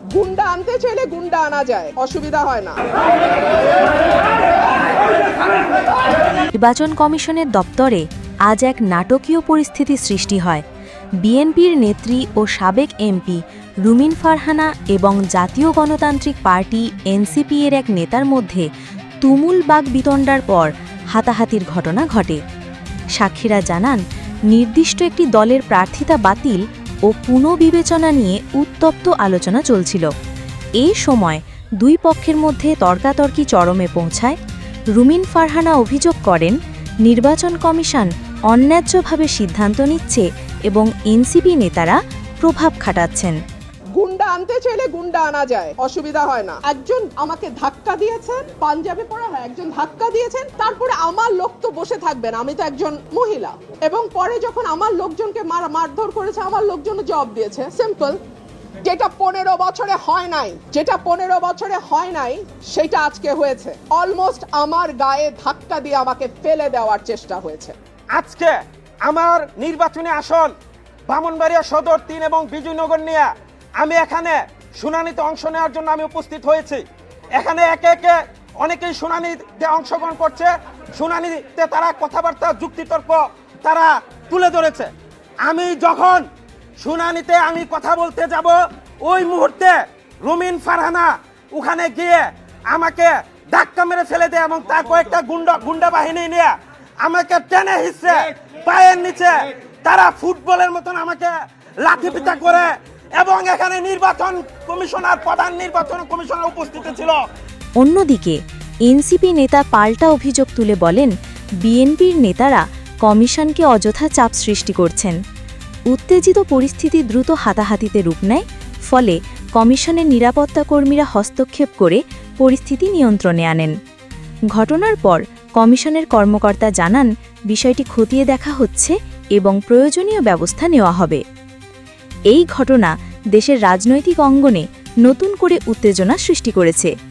গুন্ডা আনতে চাইলে গুন্ডা আনা যায়, অসুবিধা হয় না। নির্বাচন কমিশনের দপ্তরে আজ এক নাটকীয় পরিস্থিতি সৃষ্টি হয়। বিএনপির নেত্রী ও সাবেক এমপি রুমিন ফারহানা এবং জাতীয় গণতান্ত্রিক পার্টি এনসিপি এর এক নেতার মধ্যে তুমুল বাগ বিতণ্ডার পর হাতাহাতির ঘটনা ঘটে। সাক্ষীরা জানান, নির্দিষ্ট একটি দলের প্রার্থিতা বাতিল ও পুনঃবিবেচনা নিয়ে উত্তপ্ত আলোচনা চলছিল। এই সময় দুই পক্ষের মধ্যে তর্কাতর্কি চরমে পৌঁছায়, রুমিন ফারহানা অভিযোগ করেন, নির্বাচন কমিশন অন্যায্যভাবে সিদ্ধান্ত নিচ্ছে এবং এনসিপি নেতারা প্রভাব খাটাচ্ছেন। আনতে চাইলে গুন্ডা আনা যায়। অসুবিধা হয় না। একজন আমাকে ধাক্কা দিয়েছেন, পাঞ্জাবে পড়া হয়, একজন ধাক্কা দিয়েছেন, তারপরে আমার লোক তো বসে থাকবেন, আমি তো একজন মহিলা। এবং পরে যখন আমার লোকজনকে মার, মারধর করেছে, আমার লোকজন জবাব দিয়েছে, সিম্পল, যেটা পনেরো বছরে হয় নাই, যেটা পনেরো বছরে হয় নাই, সেটা আজকে হয়েছে। অলমোস্ট আমার গায়ে ধাক্কা দিয়ে আমাকে ফেলে দেওয়ার চেষ্টা হয়েছে। আজকে আমার নির্বাচনী আসন, বামনবাড়িয়া সদর তিন এবং বিজয়নগর নিয়ে আমি এখানে শুনানিতে অংশ নেওয়ার জন্য আমি উপস্থিত হয়েছি। এখানে একে একে অনেকেই শুনানিতে অংশগ্রহণ করছে। শুনানিতে তারা কথাবার্তা, যুক্তিতর্ক তারা তুলে ধরেছে। আমি যখন শুনানিতে আমি কথা বলতে যাব, ওই মুহূর্তে রুমিন ফারহানা ওখানে গিয়ে আমাকে ধাক্কা মেরে ফেলে দেয় এবং তার কয়েকটা গুন্ডা গুন্ডা বাহিনী নিয়ে আমাকে টেনে হিসছে পায়ের নিচে তারা ফুটবলের মতন আমাকে লাঠি পিটা করে এবং এখানে নির্বাচন কমিশনার, প্রধান নির্বাচন কমিশনার উপস্থিত ছিল। অন্যদিকে, এনসিপি নেতা পাল্টা অভিযোগ তুলে বলেন, বিএনপির নেতারা কমিশনকে অযথা চাপ সৃষ্টি করছেন। উত্তেজিত পরিস্থিতি দ্রুত হাতাহাতিতে রূপ নেয়, ফলে কমিশনের নিরাপত্তা কর্মীরা হস্তক্ষেপ করে পরিস্থিতি নিয়ন্ত্রণে আনেন। ঘটনার পর কমিশনের কর্মকর্তা জানান, বিষয়টি খতিয়ে দেখা হচ্ছে এবং প্রয়োজনীয় ব্যবস্থা নেওয়া হবে। এই ঘটনা দেশের রাজনৈতিক অঙ্গনে নতুন করে উত্তেজনা সৃষ্টি করেছে।